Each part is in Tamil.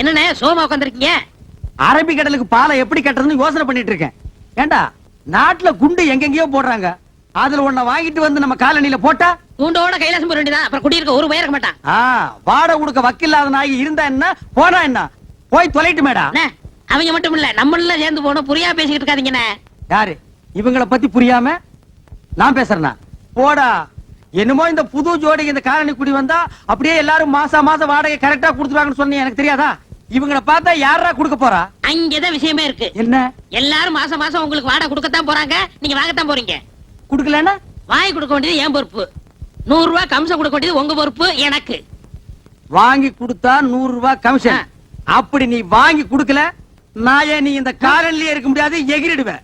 என்னண்ணே சோமா உட்காந்துருக்கீங்க அரபிக்கடலுக்கு பாலை எப்படி கட்டுறதுன்னு யோசனை பண்ணிட்டு இருக்கேன். ஏண்டா நாட்டுல குண்டு எங்கெங்கயோ போடுறாங்க. அதுல ஒன்ன வாங்கிட்டு வந்து நம்ம காலனில போட்டா? கூண்டோட கைலாசம் போட வேண்டியதான் அப்புறம் குடியிருக்க ஒரு பையன் இருக்க மாட்டான் ஆ வாடகை கொடுக்க வக்கில்லாத நாய் இருந்தா என்ன? போனா என்ன? போய் தொலைட்டு மேடா அவங்க மட்டும் இல்ல நம்மள சேர்ந்து போனோம் புரியா பேசிக்கிட்டு இருக்காதீங்கண்ணே. யாரு? இவங்கள பத்தி புரியாம நான் பேசுறேனா போடா. என்னமோ இந்த புது ஜோடி இந்த காலனி குடி வந்தா அப்படியே எல்லாரும் மாசா மாசம் வாடகை கரெக்டா கொடுத்துருவாங்கன்னு சொன்னீங்க. எனக்கு தெரியாதா? இவங்கள பார்த்தா யாரா கொடுக்க போறா? அங்கதான் விஷயமே இருக்கு. என்ன? எல்லாரும் மாசம் மாசம் உங்களுக்கு வாடகை கொடுக்கத்தான் போறாங்க. நீங்க வாங்கத்தான் போறீங்க. குடுக்கலன்னா? வாங்கி கொடுக்க வேண்டியது என் பொறுப்பு. நூறு ரூபாய் கம்சம் கொடுக்க வேண்டியது உங்க பொறுப்பு எனக்கு. வாங்கி கொடுத்தா நூறு ரூபாய் கமிஷன். அப்படி நீ வாங்கி கொடுக்கல நான் ஏன் நீ இந்த காலனிலேயே இருக்க முடியாது எகிரிடுவேன்.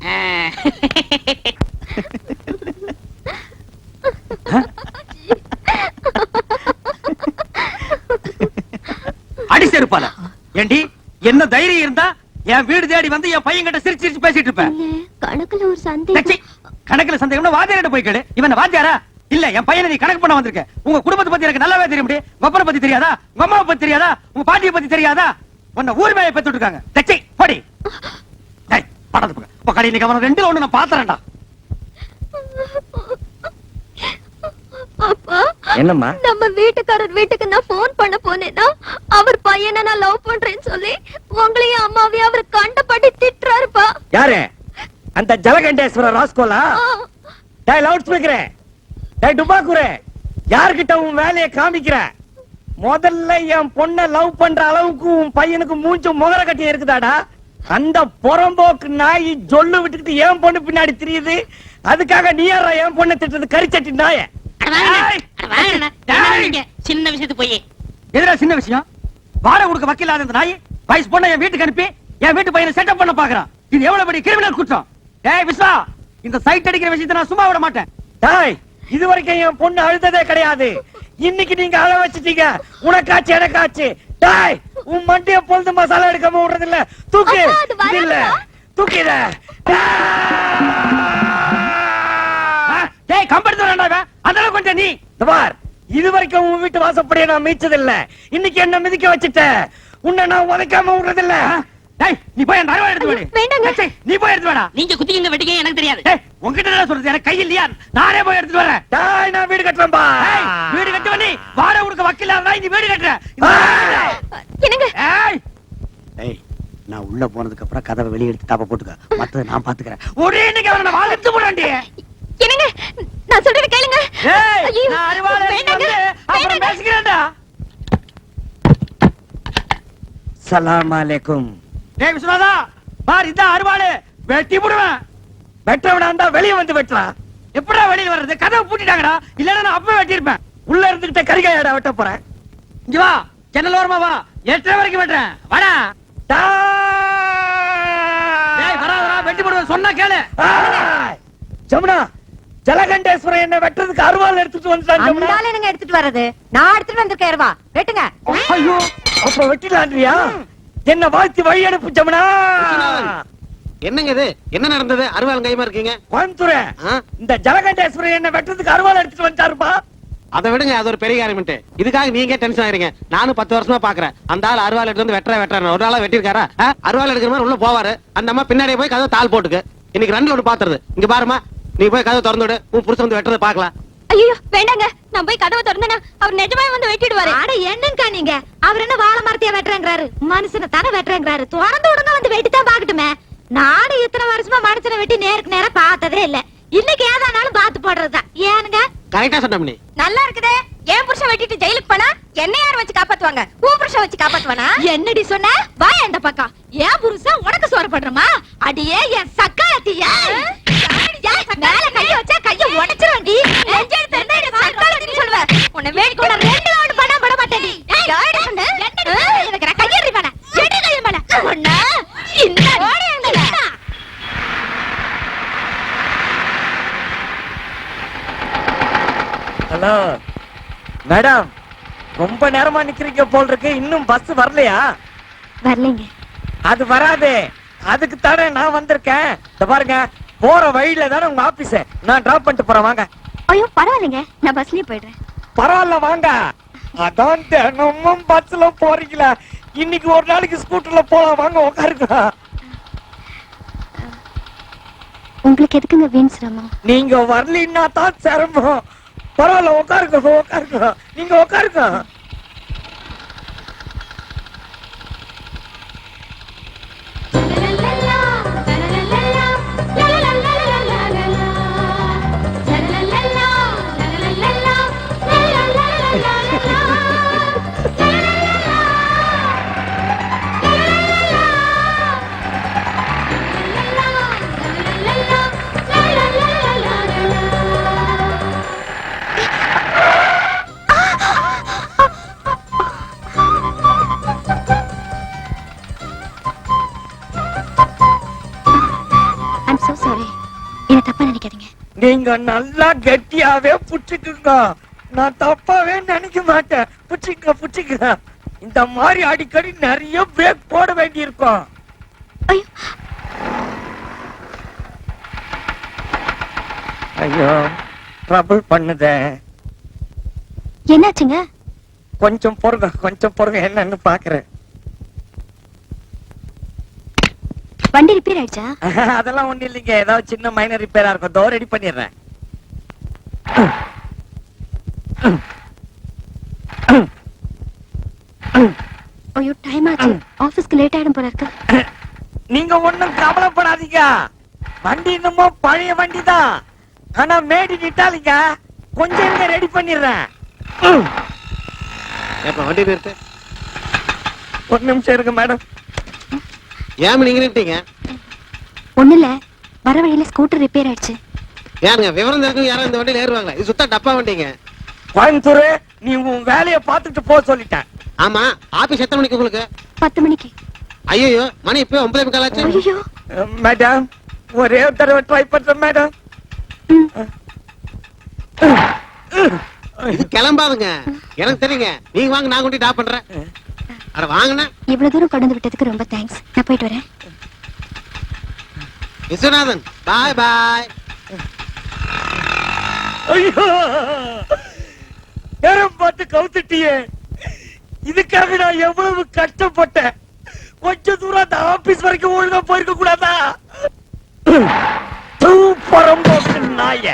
அடி. செருப்பால. ஏண்டி என்ன தைரியம் இருந்தா என் வீடு தேடி வந்து என் பையன் கிட்ட சிரிச்சு சிரிச்சு பேசிட்டு இருப்பேன். கணக்குல ஒரு சந்தேகம். கணக்குல சந்தேகம்னா வாத்தியார்ட்ட போய் கேளு. இவன் வாத்தியாரா? இல்ல என் பையனை நீ கணக்கு பண்ண வந்திருக்க. உங்க குடும்பத்தை பத்தி எனக்கு நல்லாவே தெரியும் உங்க பத்தி தெரியாதா? உங்க அம்மாவை பத்தி தெரியாதா? உங்க பாட்டியை பத்தி தெரியாதா? உன்னை ஊர் மேய பெத்து இருக்காங்க. தச்சி படி. டேய் படத்து பக்கம் இப்ப கடை இன்னைக்கு அவன ரெண்டுல ஒண்ணு நான் பாத்துறேன்டா அப்பா என்னம்மா? நம்ம வீட்டுக்காரர் வீட்டுக்கு நான் போன் பண்ண போனேன்னா அவர் பையனை நான் லவ் பண்றேன்னு சொல்லி உங்களையும் அம்மாவையும் அவர் கண்டபடி திட்டுறாருப்பா. யாரு? அந்த ஜலகண்டேஸ்வர ராஸ்கோலா? டேய் லவுட் ஸ்பீக்கரே டேய் டுபாக்குரே யார்கிட்ட உன் வேலையை காமிக்கிற? முதல்ல என் பொண்ண லவ் பண்ற அளவுக்கு உன் பையனுக்கு மூஞ்சும் முகர கட்டி இருக்குதாடா? அந்த புறம்போக்கு நாய் ஜொல்லு விட்டுக்கிட்டு என் பொண்ணு பின்னாடி தெரியுது. அதுக்காக நீ யாரா என் பொண்ணை திட்டுறது? கரிச்சட்டி நாய. சின்ன விஷயத்துக்கு போய். எதுடா சின்ன விஷயம்? வாடகை கொடுக்க வக்கீலாத இந்த நாய் வயசு பொண்ணை என் வீட்டுக்கு அனுப்பி என் வீட்டு பையனை செட்டப் பண்ண பாக்குறான். இது எவ்வளவு பெரிய கிரிமினல் குற்றம்? ஏய் விஸ்வா இந்த சைட் அடிக்கிற விஷயத்தை நான் சும்மா விட மாட்டேன். டாய் இது வரைக்கும் என் பொண்ணு அழுததே கிடையாது. இன்னைக்கு நீங்க அழ வச்சிட்டீங்க. உனக்காச்சு எனக்காச்சு. டாய் உன் மண்டிய பொழுது மசாலா எடுக்காம விடுறது இல்ல. தூக்கு இல்ல. தூக்கிட டேய் கம்பெடுத்து வரேன்டா அளவுக்கு கொஞ்சம் நீ. பார் இது வரைக்கும் உன் வீட்டு வாசப்படிய நான் மீச்சது இல்ல இன்னைக்கு என்ன மிதிக்க வச்சுட்ட. உன்னை நான் உதைக்காம விடுறது இல்ல ஆ, டேய் நீ போய் அந்த அருவா எடுத்து வேண்டாங்க. நீ போய் எடுத்து வேடா. நீங்க குத்திக்கிங்க வெட்டிக்க எனக்கு தெரியாது. உன்கிட்ட என்ன சொல்றது எனக்கு கை இல்லையா? நானே போய் எடுத்து வரேன். டாய் நான் வீடு கட்டுறேன்பா ஏய், வீடு கட்டுவ நீ. வாடகை கொடுக்க வக்கீலாத நாய் நீ வீடு கட்டுற. ஏய். என்னங்க? ஏய். நான் உள்ள போனதுக்கு அப்புறம் கதவை வெளிய எடுத்து தாப்ப போட்டுக்க. மத்தத நான் பாத்துக்கறேன். ஒரே இன்னைக்கு அவன வாழ்த்து போடாண்டி என்னங்க? நான் சொல்றத கேளுங்க. ஏய் நான் அறிவாளை வந்து அப்புறம். பேசிக்கிறேன்டா. சலாம் அலைக்கும். டேய் விஸ்வநாதா பார் வெட்டி போடுவேன். வெட்டவனா இருந்தா வெளிய வந்து வெட்டலாம். எப்படா வெளிய வர்றது? கதவை பூட்டிட்டாங்கடா. இல்லன்னா நான் அப்பவே வெட்டியிருப்பேன். உள்ள இருந்துகிட்ட கரிகாயடா வெட்ட போறேன். இங்க வா ஜன்னல் ஓரமா வா. எட்டரை வரைக்கும் வெட்டுறேன். வாடா. டேய் வராதடா வெட்டி போடுவேன். சொன்னா கேளு. ஜமுனா ஜலகண்டேஸ்வரன் என்ன வெட்டுறதுக்கு அருவாள் எடுத்துட்டு வந்துட்டான் ஜமுனா அந்த என்னங்க எடுத்துட்டு வர்றது? நான் எடுத்துட்டு வந்திருக்கேன் ரூபா வெட்டுங்க. ஐயோ அப்ப வெட்டிலான்றியா? என்ன வாழ்த்தி வழி அனுப்பு ஜமுனா? என்னங்க இது? என்ன நடந்தது? அருவாள் கைமா இருக்கீங்க? கோயம்புத்தூரே? இந்த ஜலகண்டேஸ்வரன் என்ன வெட்டுறதுக்கு அருவாள் எடுத்துட்டு வந்துட்டாருப்பா அதை விடுங்க அது ஒரு பெரிய காரியம்ட்டு இதுக்காக நீங்க டென்ஷன் ஆயிருங்க நானும் பத்து வருஷமா பாக்குறேன். அந்த ஆள் அருவாள் எடுத்து வந்து வெட்டுற வெட்டுற. ஒரு நாளா வெட்டிருக்காரா? அருவாள் எடுக்கிற மாதிரி உள்ள போவாரு. அந்த அம்மா பின்னாடியே போய் கதவை தாள் போட்டுக்கு. இன்னைக்கு ரெண்டு ஒன்று பாத்துறது. இங்க பாருமா நீ போய் கதவை திறந்து விடு. உன் புருஷன் வந்து வெட்டுறதை பாக்கலாம் ஐயோ வேண்டாங்க. நான் போய் கதவை திறந்தேனா அவர் நிஜமாவே வந்து வெட்டிடுவாரு. அட என்னங்கா நீங்க? அவர் என்ன வாழை மரத்தையா வெட்டுறேங்கிறாரு? மனுஷனை தானே வெட்டுறேங்கிறாரு? திறந்து விடுங்க வந்து வெட்டி தான் பாக்கட்டுமே நாடு இத்தனை வருஷமா மனுஷனை வெட்டி நேருக்கு நேரா பார்த்ததே இல்ல. இன்னைக்கு ஏதானாலும் பார்த்து போடுறதுதான். ஏனுங்க? கரெக்டா சொன்ன நீ நல்லா இருக்குதே. என் புருஷன் வெட்டிட்டு ஜெயிலுக்கு போனா என்ன யார் வச்சு காப்பாத்துவாங்க? உன் புருஷன் வச்சு காப்பாத்துவானா? என்னடி சொன்ன? வா இந்த பக்கம். ஏன் புருஷன் உனக்கு சோறு பண்றமா அடியே என் சக்காத்தியா? மேல கைய வச்சா கைய உடைச்சிருவேன்டி நெஞ்செடுத்து இருந்தா நீ சக்காலத்தின்னு சொல்லுவ? உன்னை வேடிக்கை உன்னை ரெண்டு ரவுண்ட் பண்ண விட மாட்டேன்டி. யாரு சொன்ன? எனக்கு நான் கையெறி பண்ண எடி கைய பண்ண உன்ன இந்த ஹலோ மேடம் ரொம்ப நேரமா நிக்கிறீங்க போல் இருக்கு இன்னும் பஸ் வரலையா? வரலைங்க. அது வராது. அதுக்கு தானே நான் வந்திருக்கேன். இந்த பாருங்க. போற வழியில தானே உங்க ஆபீஸ் நான் டிராப் பண்ணிட்டு போறேன் வாங்க. ஐயோ பரவாயில்லைங்க. நான் பஸ்லயே போயிடுறேன். பரவாயில்ல வாங்க. அதான் தினமும் பஸ்ல போறீங்களா. இன்னைக்கு ஒரு நாளைக்கு ஸ்கூட்டர்ல போலாம். வாங்க உட்காருங்க. உங்களுக்கு எதுக்குங்க வீண் சிரமம்? நீங்க வரலன்னா தான் சிரமம். பரவாயில்ல உட்காருங்க உட்காருங்க. நீங்க உட்காருங்க. நீங்க நல்லா கெட்டியாவே புடிச்சுக்குங்க. நான் தப்பாவே நினைக்க மாட்டேன். புடிச்சுக்க புடிச்சுக்க இந்த மாதிரி அடிக்கடி நிறைய பிரேக் போட வேண்டி இருக்கும் ஐயோ. ஐயோ ட்ரபிள் பண்ணுதே. என்னாச்சுங்க? கொஞ்சம் பொறுங்க கொஞ்சம் பொறுங்க என்னன்னு பாக்குறேன். வண்டி ரிப்பேர் ஆயிடுச்சா? அதெல்லாம் ஒண்ணு இல்லைங்க. ஏதாவது சின்ன மைனர் ரிப்பேரா இருக்கும் தோ ரெடி பண்ணிடுறேன். ஐயோ டைம் ஆச்சு. ஆபீஸ்க்கு லேட் ஆயிடும் போல இருக்கு. நீங்க ஒண்ணும் கவலைப்படாதீங்க. வண்டி என்னமோ பழைய வண்டி தான் ஆனா மேடி நிட்டாலிங்க கொஞ்சம் ரெடி பண்ணிடுறேன். வண்டி நிறுத்து ஒரு நிமிஷம் இருங்க மேடம் ஏன் நீங்க நிறுத்தீங்க ஒண்ணு இல்ல வர வழியில ஸ்கூட்டர் ரிப்பேர் ஆயிடுச்சு. ஏனுங்க விவரம் தெரிஞ்சவங்க யாரும் இந்த வண்டியில ஏறுவாங்களா? இது சுத்தா டப்பா வண்டிங்க. கோயம்புத்தூர் நீ உன் வேலையை பார்த்துட்டு போக சொல்லிட்டேன். ஆமா ஆபீஸ் எத்தனை மணிக்கு உங்களுக்கு? பத்து மணிக்கு. ஐயோ மணி இப்ப ஒன்பதே முக்கால் ஆச்சு. ஐயோ மேடம் ஒரே ஒரு தடவை ட்ரை பண்றேன் மேடம் இது கிளம்பாதுங்க. எனக்கு தெரியுங்க. நீங்க வாங்க நான் கொண்டு டாப் பண்றேன். அட வாங்கண்ணா. இவ்வளவு தூரம் கடந்து விட்டதுக்கு ரொம்ப தேங்க்ஸ் நான் போயிட்டு வரேன். விஸ்வநாதன் பாய் பாய் ஐயோ! நேரம் பார்த்து கவுத்துட்டியே. இதுக்காக நான் எவ்வளவு கஷ்டப்பட்டேன். கொஞ்ச தூரம் அந்த ஆபீஸ் வரைக்கும் ஒழுங்கா போயிருக்க கூடாதா? தூ, புறம்போக்கு நாய.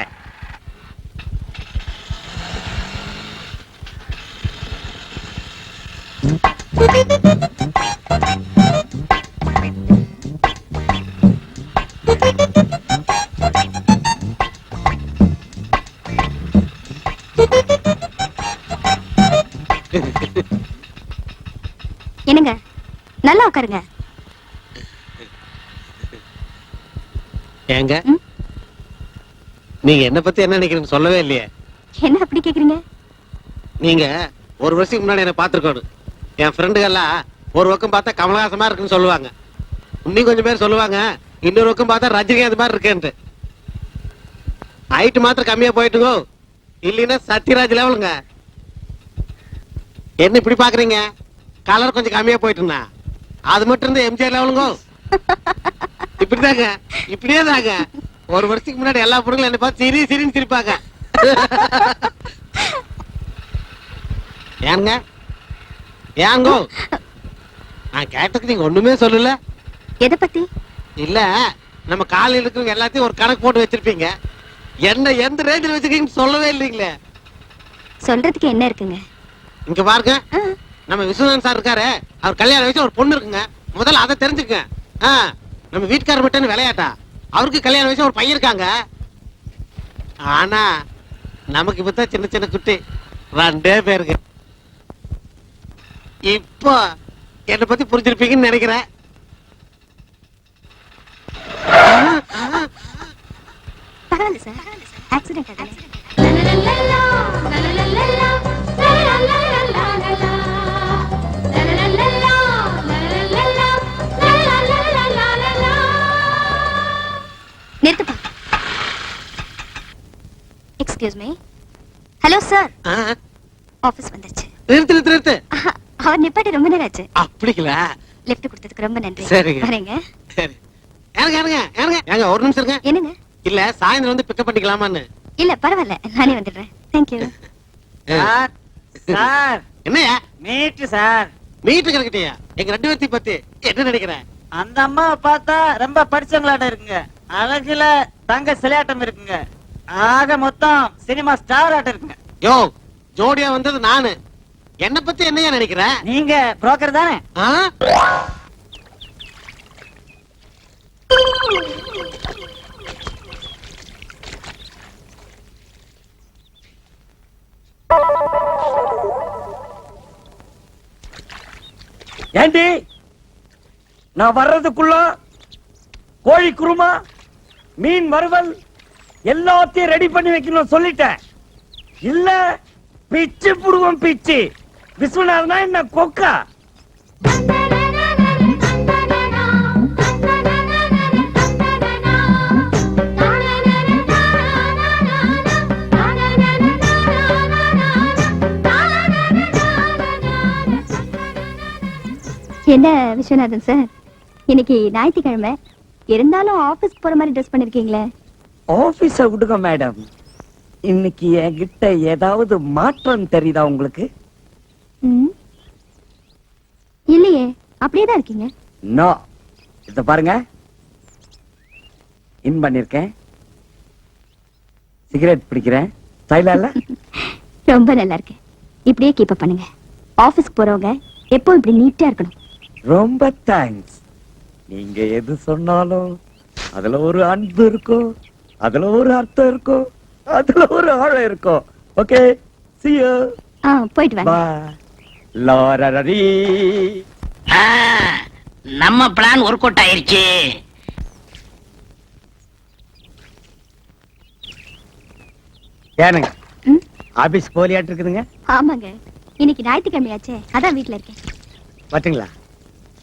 என்னங்க? நல்லா உட்காருங்க. ஏங்க? நீங்க என்ன பத்தி என்ன நினைக்கிறீங்கன்னு சொல்லவே இல்லையே. என்ன அப்படி கேக்குறீங்க? நீங்க ஒரு வருஷத்துக்கு முன்னாடி என்ன பாத்துருக்கணும் என் ஃப்ரெண்டுகள்லாம் ஒரு பக்கம் பார்த்தா கமலஹாசமா இருக்குன்னு சொல்லுவாங்க. இன்னும் கொஞ்சம் பேர் சொல்லுவாங்க இன்னொரு பக்கம் பார்த்தா ரஜினிகாந்த் மாதிரி இருக்கேன்ட்டு. ஹைட் மாத்திரம் கம்மியா போயிட்டுங்கோ இல்லைன்னா சத்யராஜ் லெவலுங்க என்ன இப்படி பாக்குறீங்க? கலர் கொஞ்சம் கம்மியா போயிட்டுனா அது மட்டும் இருந்து எம்ஜிஆர் லெவலுங்கோ இப்படிதாங்க. இப்படியே தாங்க ஒரு வருஷத்துக்கு முன்னாடி எல்லா பொருளும் என்ன பார்த்து சிரி சிரின்னு சிரிப்பாங்க. ஏங்க? ஏங்கோ. நான் கேட்டதுக்கு நீங்க ஒண்ணுமே சொல்லல. எதை பத்தி? இல்ல நம்ம காலையில இருக்கிறவங்க எல்லாத்தையும் ஒரு கணக்கு போட்டு வச்சிருப்பீங்க. என்ன எந்த ரேஞ்சில் வச்சிருக்கீங்கன்னு சொல்லவே இல்லைங்களே. சொல்றதுக்கு என்ன இருக்குங்க? இங்க பாருங்க. நம்ம விஸ்வநாதன் சார் இருக்காரு. அவர் கல்யாணம் வயசு ஒரு பொண்ணு இருக்குங்க. முதல்ல அதை தெரிஞ்சுக்கங்க. ஆ, நம்ம வீட்டுக்காரர் மட்டும் விளையாட்டா? அவருக்கு கல்யாண வயசு ஒரு பையன் இருக்காங்க. ஆனா நமக்கு இப்பதான் சின்ன சின்ன குட்டி. ரெண்டே பேருக்கு இப்போ என்னை பத்தி புரிஞ்சிருப்பீங்கன்னு நினைக்கிறேன். பரவாயில்ல சார். ஆக்சிடென்ட் ஆகல நிறுத்துப்பா. எக்ஸ்கியூஸ் மீ ஹலோ சார் ஆ, ஆபீஸ் வந்துருச்சு. நிறுத்து நிறுத்து நிறுத்து. அவர் நிப்பாட்டி ரொம்ப நேரம் ஆச்சு அப்படிங்களா லிஃப்ட் கொடுத்ததுக்கு ரொம்ப நன்றி. சரிங்க. வரேங்க. சரி. ஏங்க ஏங்க ஏங்க ஏங்க ஒரு நிமிஷம் இருங்க. என்னங்க? இல்ல சாயந்தரம் வந்து பிக்கப் பண்ணிக்கலாமான்னு. இல்ல பரவாயில்ல. நானே வந்துடுறேன். Thank you sir sir. என்னையா மீட்டு சார். மீட்டு கிடக்கிட்டியா எங்க ரெண்டு பேர்த்தையும் பத்தி என்ன நினைக்கிறேன் அந்த அம்மாவை பார்த்தா ரொம்ப படிச்சவங்களாட்ட இருக்குங்க. அழகுல தங்க சிலையாட்டம் இருக்குங்க. ஆக மொத்தம் சினிமா ஸ்டார் ஆட்டம் இருக்குங்க. யோ ஜோடியா வந்தது நானு. என்ன பத்தி என்னையா நினைக்கிற? நீங்க புரோக்கர் தானே? ஏண்டி? நான் வர்றதுக்குள்ள கோழி குருமா மீன் வறுவல் எல்லாத்தையும் ரெடி பண்ணி வைக்கணும் சொல்லிட்டேன். இல்ல பிச்சு புடுவோம் பிச்சு. விஸ்வநாதனா என்ன கொக்கா? என்ன விஸ்வநாதன் சார்? இன்னைக்கு ஞாயிற்றுக்கிழமை. இருந்தாலும் ஆபீஸ் போற மாதிரி ட்ரெஸ் பண்ணிருக்கீங்களே? ஆபீஸ விடுங்க மேடம். இன்னைக்கு என்கிட்ட ஏதாவது மாற்றம் தெரியுதா உங்களுக்கு. இல்லையே அப்படியே தான் இருக்கீங்க. நோ இத பாருங்க. இன் பண்ணிருக்கேன். சிகரெட் பிடிக்கிறேன். ஸ்டைலா இல்ல? ரொம்ப நல்லா இருக்கு. இப்படியே கீப் பண்ணுங்க. ஆபீஸ்க்கு போறவங்க எப்போ இப்படி நீட்டா இருக்கணும். ரொம்ப தேங்க்ஸ் நீங்க எது சொன்னாலும் அதுல ஒரு அன்பு இருக்கும் அதுல ஒரு அர்த்தம் இருக்கும் அதுல ஒரு ஆழம் இருக்கும். Okay see you. ஆ போயிட்டு வாங்க. Bye. லாரரரி. ஆ, நம்ம பிளான் ஒர்க் அவுட் ஆயிருச்சு. ஏனுங்க? ஆபீஸ் போலியாட்டு இருக்குதுங்க? ஆமாங்க. இன்னைக்கு ஞாயிற்றுக்கிழமையாச்சே. அதான் வீட்ல இருக்கேன். வட்டுங்களா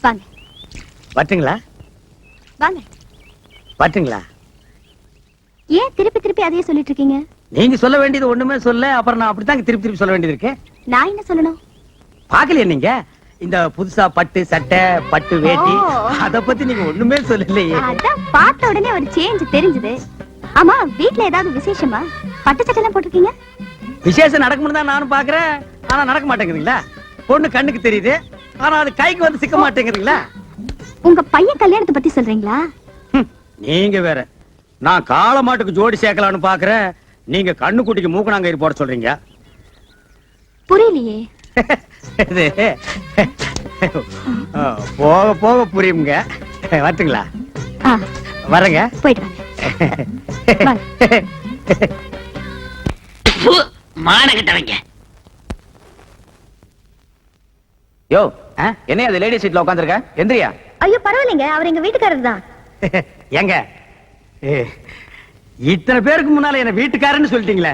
வாங்க. வட்டுங்களா வாங்க. வட்டுங்களா ஏன் திருப்பி திருப்பி அதையே சொல்லிட்டு இருக்கீங்க? நீங்க சொல்ல வேண்டியது ஒண்ணுமே சொல்ல அப்புறம் நான் அப்படித்தான் திருப்பி திருப்பி சொல்ல வேண்டியது இருக்கு. நான் என்ன சொல்லணும்? பாக்கலையே நீங்க? இந்த புதுசா பட்டு சட்டை பட்டு வேட்டி. அத பத்தி நீங்க ஒண்ணுமே சொல்லலையே. அதான் பார்த்த உடனே ஒரு சேஞ்ச் தெரிஞ்சது. ஆமா வீட்ல ஏதாவது விசேஷமா? பட்டு சட்டை எல்லாம் போட்டிருக்கீங்க? விசேஷம் நடக்கும்னு தான் நானும் பாக்குறேன். ஆனா நடக்க மாட்டேங்குதுங்களா? பொண்ணு கண்ணுக்கு தெரியுது. ஆனா அது கைக்கு வந்து சிக்க மாட்டேங்குதுங்களா? உங்க பையன் கல்யாணத்தை பத்தி சொல்றீங்களா? நீங்க வேற. நான் காளை மாட்டுக்கு ஜோடி சேர்க்கலாம்னு பாக்குறேன். நீங்க கண்ணுக்குட்டிக்கு மூக்கணாங்கயிறு போட சொல்றீங்க. புரியலையே. இது. போக போக புரியுங்க வரட்டுங்களா? வரேங்க. போயிட்டு வாங்க. மானகிட்டவங்க. யோ என்ன அது லேடி சீட்ல உட்காந்துருக்க? எந்திரியா? ஐயோ பரவாயில்லைங்க. அவர் எங்க வீட்டுக்காரர் தான். ஏங்க? ஏ, இத்தனை பேருக்கு முன்னால என்ன வீட்டுக்காரன்னு சொல்லிட்டீங்களே.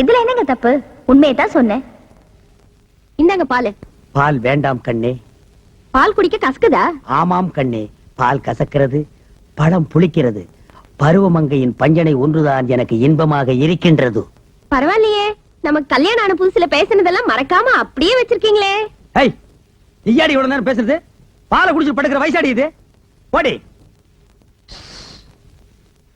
இதுல என்னங்க தப்பு? உண்மையை தான் சொன்னேன். இந்தாங்க பாலு. பால் வேண்டாம் கண்ணே. பால் குடிக்க கசக்குதா? ஆமாம் கண்ணே. பால் கசக்கிறது பழம் புளிக்கிறது. பருவமங்கையின் பஞ்சனை ஒன்றுதான் எனக்கு இன்பமாக இருக்கின்றது. பரவாயில்லையே. நமக்கு கல்யாணம் ஆன புதுசுல பேசினதெல்லாம் மறக்காம அப்படியே வச்சிருக்கீங்களே. ஏய் நீயாடி இவ்வளவு நேரம் பேசுறது? பாலை குடிச்சு படுக்கிற வயசாடி இது? ஓடி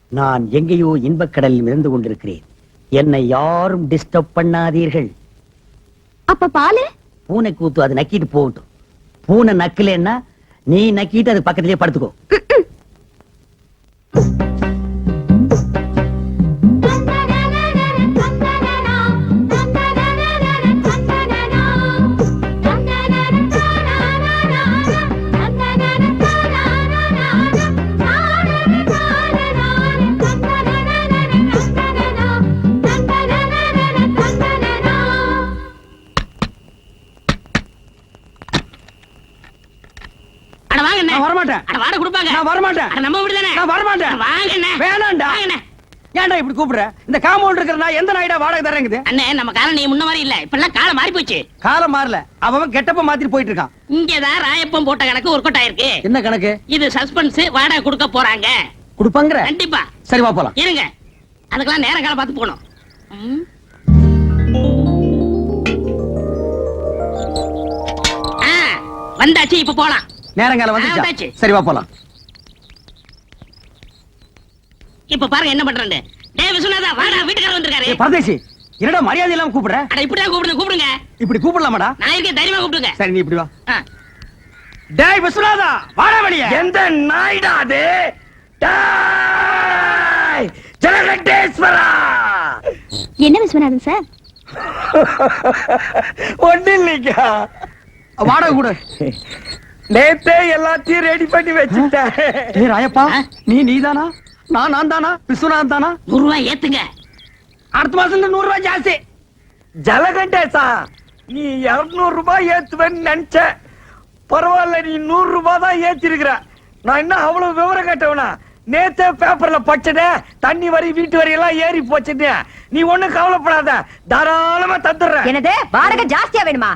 நான் எங்கேயோ இன்பக்கடலில் மிதந்து கொண்டிருக்கிறேன். என்னை யாரும் டிஸ்டர்ப் பண்ணாதீர்கள். அப்ப பாலு? பூனை கூத்து அது நக்கிட்டு போகட்டும். பூனை நக்கலன்னா நீ நக்கிட்டு அது பக்கத்திலேயே படுத்துக்கோ. நான் வரமாட்டேன். நம்ம வீடு தானே நான் வரமாட்டேன். வாங்க அண்ணே. வேணாம்டா வாங்க அண்ணே. ஏன்டா இப்படி கூப்பிடுற? இந்த காம்பவுண்ட் இருக்கிற நான் எந்த நாயிடா வாடகை தரேங்குது அண்ணே நம்ம காலம் நீ முன்ன மாதிரி இல்ல. இப்பெல்லாம் காலம் மாறி போச்சு காலம் மாறல. அவன் கெட்டப்ப மாத்திட்டு போயிட்டு இருக்கான் இங்கதான் ராயப்பம் போட்ட கணக்கு ஒர்க் அவுட் ஆயிருக்கு என்ன கணக்கு? இது சஸ்பென்ஸ் வாடகை கொடுக்க போறாங்க. கொடுப்பாங்கிற? கண்டிப்பா. சரி வா போலாம். இருங்க. அதுக்கெல்லாம் நேர காலம் பார்த்து போகணும். ம். ஆ, வந்தாச்சு இப்ப போலாம். வந்தாச்சு. வந்துச்சா. சரி வா போலாம். இப்ப பாருங்க என்ன பண்றேன் டேய் விஸ்வநாதா வாடா வீட்டுக்காரர் வந்திருக்காரு. ஏய், பரதேசி என்னடா மரியாதை இல்லாம கூப்பிடுற? அட இப்படிதான் கூப்பிடுங்க கூப்பிடுங்க. இப்படி கூப்பிடலாமாடா? நான் இருக்கேன் தைரியமா கூப்பிடுங்க. சரி நீ இப்படி வா. டேய் விஸ்வநாதா வாடா வெளிய. எந்த நாய்டா அது? டேய், ஜலகண்டேஸ்வரா என்ன விஸ்வநாதன் சார்? ஒண்ணு இல்லைங்க. வாடகை கூட. நேத்தே எல்லாத்தையும் ரெடி பண்ணி வச்சுட்டேன். ராயப்பா நீ நீதானா? நான் நான் தானா? விஸ்வநாதன் தானா? நூறு ரூபாய் ஏத்துங்க. அடுத்த மாசம் இந்த நூறு ரூபாய் ஜாஸ்தி. ஜலகண்டேசா நீ இருநூறு ரூபாய் ஏத்துவேன்னு நினைச்ச. பரவாயில்ல நீ நூறு ரூபாய் தான் ஏத்திருக்கிற. நான் என்ன அவ்வளவு விவரம் கேட்டவனா? நேத்தே பேப்பர்ல படிச்சதே தண்ணி வரி வீட்டு வரி எல்லாம் ஏறி போச்சுன்னு. நீ ஒண்ணும் கவலைப்படாத. தாராளமா தந்துடுறேன். என்னது? வாடகை ஜாஸ்தியா வேணுமா?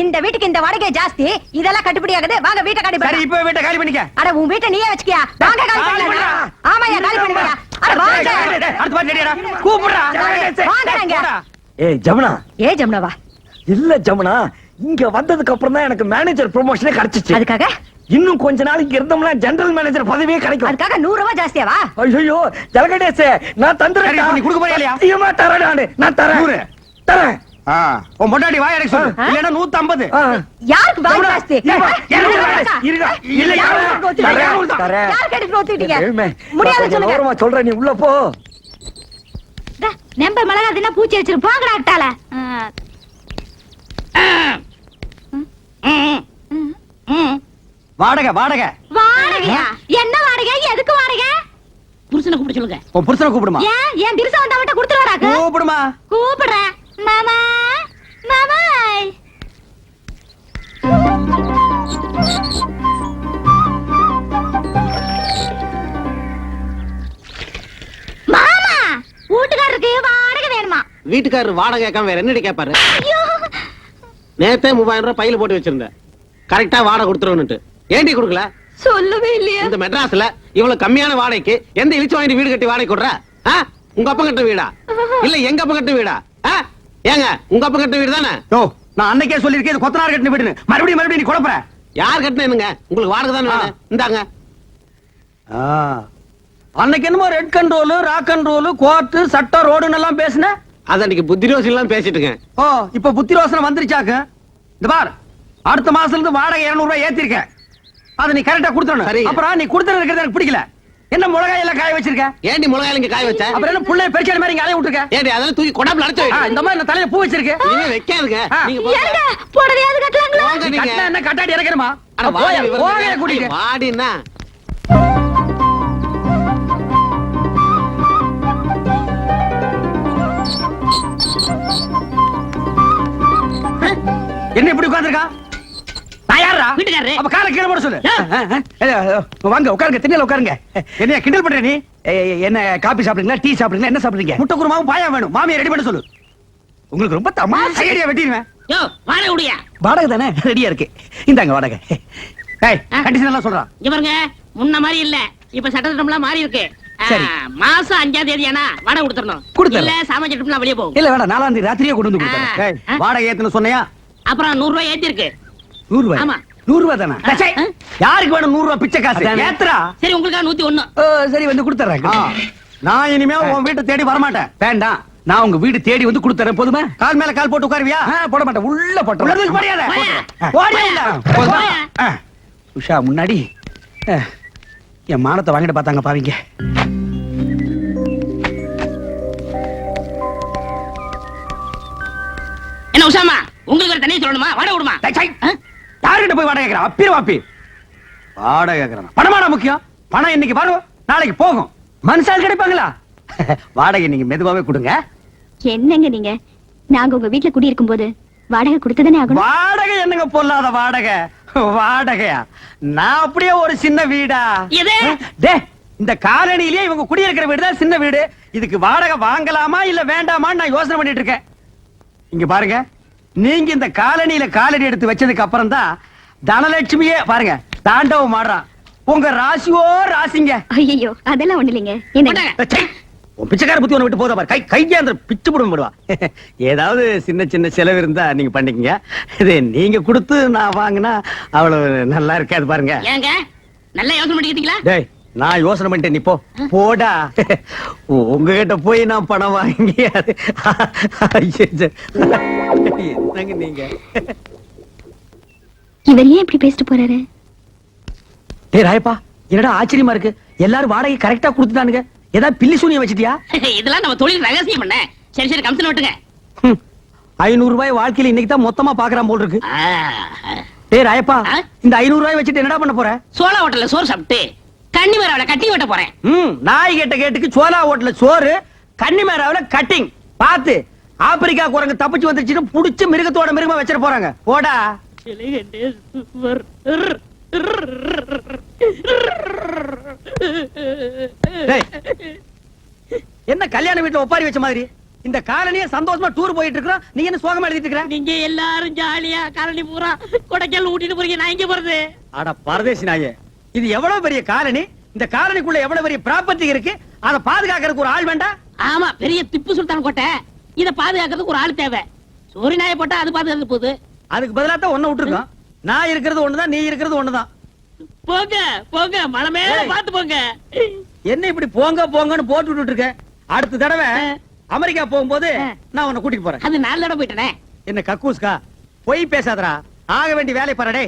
இந்த வீட்டுக்கு இந்த வாடகை ஜாஸ்தி. இதெல்லாம் கட்டுப்படி ஆகுது. வாங்க வீட்டை காலி சரி பண்ணு இப்ப வீட்டை காலி பண்ணிக்க. அட உன் வீட்டை நீயே வச்சுக்கியா? வாங்க காலி காலி பண்ணு பண்ணுடா. ஆமாயா காலி பண்ணுங்க அட வாங்க. அடுத்த மாதிரி ரெடியாடா கூப்பிடுறா. வாங்க. இங்க. போடா. ஏய் ஜமுனா. ஏ ஜமுனாவா? இல்ல ஜமுனா. இங்க வந்ததுக்கு அப்புறம் தான் எனக்கு மேனேஜர் ப்ரொமோஷனே கிடைச்சிச்சு. அதுக்காக? இன்னும் கொஞ்ச நாளைக்கு இருந்தோம்னா ஜெனரல் மேனேஜர் பதவியே கிடைக்கும். அதுக்காக நூறு ரூபாய் ஜாஸ்தியாவா? ஐயோ ஜலகடேசே நான் தந்துறேன் நீ கொடுக்க போறியா இல்லையா? சத்தியமா தரேன் நானு. நான் தரேன். தரேன். உன் பொண்டாட்டி வாய் அடைக்க சொல்லு. ஐம்பது ஆ. யாருக்கு ஜாஸ்தி இருங்க, யாருக்கு. இல்ல, எடுத்து ஒத்துக்கிட்டீங்க? ஏழ்மை, முடியாது சொல்லுங்க. ஓரமா சொல்றேன் நீ உள்ள போ. நம்ப மிளகா தின்னா பூச்சி வச்சிரு போங்கடா அட்டால. வாடகை வாடகை. வாடகையா? என்ன வாடகை? எதுக்கு வாடகை? புருஷனை கூப்பிட சொல்லுங்க. உன் புருஷனை கூப்பிடுமா? ஏன்? என் திருசா வந்தா மட்டும் கொடுத்துருவாராக்கு கூப்பிடுமா? கூப்பிடுறேன். மாமா மாமா. மாமா வீட்டுக்காரருக்கு வாடகை வேணுமா? வீட்டுக்காரர் வாடகை கேட்காம வேற என்னடி கேட்பாரு ஐயோ. நேத்தே மூவாயிரம் ரூபாய் பையில போட்டு வச்சிருந்தேன் கரெக்டா வாடகை கொடுத்துருவனுட்டு ஏண்டி கொடுக்கல? சொல்லவே இல்லையா. இந்த மெட்ராஸ்ல இவ்வளவு கம்மியான வாடகைக்கு எந்த இழிச்சு வாங்கி வீடு கட்டி வாடகை கொடுற? ஆ? உங்க அப்பா கட்ட வீடா? இல்ல எங்க அப்பா கட்ட வீடா? ஆ? ஏங்க உங்க அப்பா கட்ட வீடு தானே யோ நான் அன்னைக்கே சொல்லிருக்கேன் இது கொத்தனார் கட்டின வீடுன்னு. மறுபடியும் மறுபடியும் நீ குழப்பற யார் கட்டினேனுங்க உங்களுக்கு வாடகை தானே வேணும்? இந்தாங்க. அன்னைக்கு என்னமோ red control rock control court சட்டம் ரோடுன்னு எல்லாம் பேசுன? அது அன்னைக்கு புத்தி ரோசி எல்லாம் பேசிட்டுங்க ஓ இப்ப புத்தி ரோசனை வந்துருச்சாக்கு? இந்த பார் அடுத்த மாசத்துல இருந்து வாடகை 200 ரூபாய் ஏத்திருக்க அதை நீ கரெக்டா கொடுத்துடணும். சரிங்க. அப்புறம் நீ கொடுத்துறது இருக்கிறது எனக்கு பிடிக்கல. என்ன மிளகாய் எல்லாம் காய வச்சிருக்க ஏண்டி மிளகாயில இங்க காய வச்ச அப்புறம் என்ன புள்ளைய பெருச்சாடி மாதிரி இங்க அலைய விட்டுருக்க ஏண்டி அதெல்லாம் தூக்கி கொடாப்புல அடைச்சு. இந்த மாதிரி நான் தலையில பூ வச்சிருக்கு இனிமே வைக்காதுங்க. நீங்க. ஏங்க புடவையாவது கட்டலாங்களா நீங்க. கட்டினா என்ன கட்டாடி இறக்கணுமா அட போய போய. கூட்டிட்டு வாடின்னா என்ன இப்படி உட்கார்ந்திருக்கா நான் யாரா வீட்டுக்காரரு. அப்ப காலை கீழே போட சொல்லு. வாங்க உட்காருங்க திண்ணையில உட்காருங்க. என்னைய கிண்டல் பண்ற நீ? என்ன காபி சாப்பிடுறீங்களா டீ சாப்பிடுறீங்களா என்ன சாப்பிடுறீங்க? முட்டை குருமாவும் பாயா வேணும். மாமியை ரெடி பண்ண சொல்லு. உங்களுக்கு ரொம்ப தமாஷா ஐடியா வெட்டிடுவேன். யோ வாடகை வாடகை தானே? ரெடியா இருக்கு. இந்தாங்க வாடகை. ஏய் கண்டிஷன் எல்லாம் சொல்றான் இங்க பாருங்க முன்ன மாதிரி இல்ல. இப்ப சட்டத்திட்டம்லாம் மாறி இருக்கு. மாசம் அஞ்சாம் தேதி ஆனா வாடகை கொடுத்துடணும். கொடுத்துடலாம். இல்ல சாமான் சட்டம்லாம் வெளியே போகும். இல்ல வேணாம் நாலாம் தேதி ராத்திரியே கொண்டு வந்து. கொடுத்தேன். வாடகை ஏத்துன்னு சொன்னையா? அப்புறம் நூறு ரூபாய் ஏத்தி இருக்கு நூறு ரூபாய் ஆமா. நூறு ரூபாய் தானே யாருக்கு வேணும் நூறு ரூபாய் பிச்சை காசு. ஏத்துறா. சரி உங்களுக்கா நூத்தி ஒண்ணு. சரி வந்து கொடுத்துறேன் நான் இனிமே உன் வீட்டை தேடி வரமாட்டேன். வேண்டாம் நான் உங்க வீடு தேடி வந்து கொடுத்துறேன் போதுமா? கால் மேல கால் போட்டு உட்காருவியா? போட மாட்டேன். உள்ள போட்டு உள்ளதுக்கு மரியாதை. ஓடியா. உஷா முன்னாடி. என் மானத்தை வாங்கிட்டு பார்த்தாங்க பாவீங்க. என்ன உசாமா உங்களுக்கு ஒரு தனியா சொல்லணுமா வாடகை விடுமா? யாருகிட்ட போய் வாடகை கேட்கறான் அப்பிர வாப்பி. வாடகை கேட்கறான்? பணமாடா முக்கியம்? பணம் இன்னைக்கு வரும். நாளைக்கு போகும். மனுஷால் கிடைப்பாங்களா? வாடகை நீங்க மெதுவாவே கொடுங்க. என்னங்க நீங்க? நாங்க உங்க வீட்டுல குடியிருக்கும் போது வாடகை கொடுத்துதானே ஆகணும்? வாடகை என்னங்க பொல்லாத வாடகை? வாடகையா? நான் அப்படியே ஒரு சின்ன வீடா? எது? டே இந்த காலனிலேயே இவங்க குடியிருக்கிற வீடு தான் சின்ன வீடு. இதுக்கு வாடகை வாங்கலாமா இல்ல வேண்டாமான்னு நான் யோசனை பண்ணிட்டு இருக்கேன். இங்க பாருங்க. நீங்க இந்த காலனியில காலடி எடுத்து வச்சதுக்கு அப்புறம் தான் தனலட்சுமியே பாருங்க தாண்டவம் ஆடுறான் உங்க ராசியோ ராசிங்க. ஐயோ அதெல்லாம் ஒண்ணு இல்லைங்க. பிச்சைக்கார புத்தி ஒண்ணு விட்டு போதா பாரு. கை கையாந்திர பிச்சு போடும் போடுவா. ஏதாவது சின்ன சின்ன செலவு இருந்தா நீங்க பண்ணிக்கங்க. இது நீங்க கொடுத்து நான் வாங்கினா அவ்வளவு நல்லா இருக்காது பாருங்க. ஏங்க நல்லா யோசனை பண்ணிக்கிட்டீங்களா? டேய் நான் யோசனை பண்ணிட்டேன் நீ போ. போடா. உங்ககிட்ட போய் நான் பணம் வாங்கி என்னங்க நீங்க? இவர் ஏன் இப்படி பேசிட்டு போறாரு? டேய் ராயப்பா என்னடா ஆச்சரியமா இருக்கு? எல்லாரும் வாடகை கரெக்டா கொடுத்துட்டானுங்க. ஏதாவது பில்லி சூனியம் வச்சிட்டியா? இதெல்லாம் நம்ம தொழில் ரகசியம் பண்ண சரி சரி கமிஷன் விட்டுங்க. ஐநூறு ரூபாய் வாழ்க்கையில இன்னைக்கு தான் மொத்தமா பாக்குறான் போல் இருக்கு. டேய் ராயப்பா? இந்த ஐநூறு ரூபாய் வச்சுட்டு என்னடா பண்ண போற? சோளா ஹோட்டல்ல சோறு சாப்பிட்டு. கன்னி மரவளை கட்டி வெட்ட போறேன். ம் நாய் கேட்ட கேட்டுக்கு சோலா ஹோட்டல்ல சோறு கன்னிமேராவில கட்டிங் பாத்து ஆப்பிரிக்கா குரங்கு தப்பிச்சு வந்துருச்சுன்னு புடிச்சு மிருகத்தோட மிருகமா வச்சிட போறாங்க. போடா. என்ன கல்யாண வீட்டுல ஒப்பாரி வச்ச மாதிரி? இந்த காலனியே சந்தோஷமா டூர் போயிட்டு இருக்கிறோம். நீ என்ன சோகமா எழுதிட்டு இருக்கிற? நீங்க எல்லாரும் ஜாலியா கரணி பூரா கொடைக்கால் ஊட்டிட்டு போறீங்க. நான் இங்க போறது? அட பரதேசி நாயே. இது எவ்வளவு பெரிய காலனி? இந்த காலனிக்குள்ள எவ்வளவு பெரிய ப்ராப்பர்ட்டி இருக்கு? அதை பாதுகாக்கிறதுக்கு ஒரு ஆள் வேண்டாம் ஆமா பெரிய திப்பு சுல்தான் கோட்டை. இத பாதுகாக்கிறதுக்கு ஒரு ஆள் தேவை. சோரி நாயை போட்டா அது பாதுகாத்து போகுது. அதுக்கு பதிலா தான் ஒண்ணு விட்டுருக்கோம். நான் இருக்கிறது ஒண்ணுதான் நீ இருக்கிறது ஒண்ணுதான். போங்க போங்க ஏய். பாத்து போங்க. என்ன இப்படி போங்க போங்கன்னு போட்டு விட்டுட்டு இருக்க? அடுத்த தடவை. அமெரிக்கா போகும்போது. நான் உன்னை கூட்டிட்டு போறேன். அது நாலு தடவை போயிட்டனே. என்ன கக்கூஸ்கா? பொய் பேசாதடா. ஆக வேண்டிய வேலை பாருடே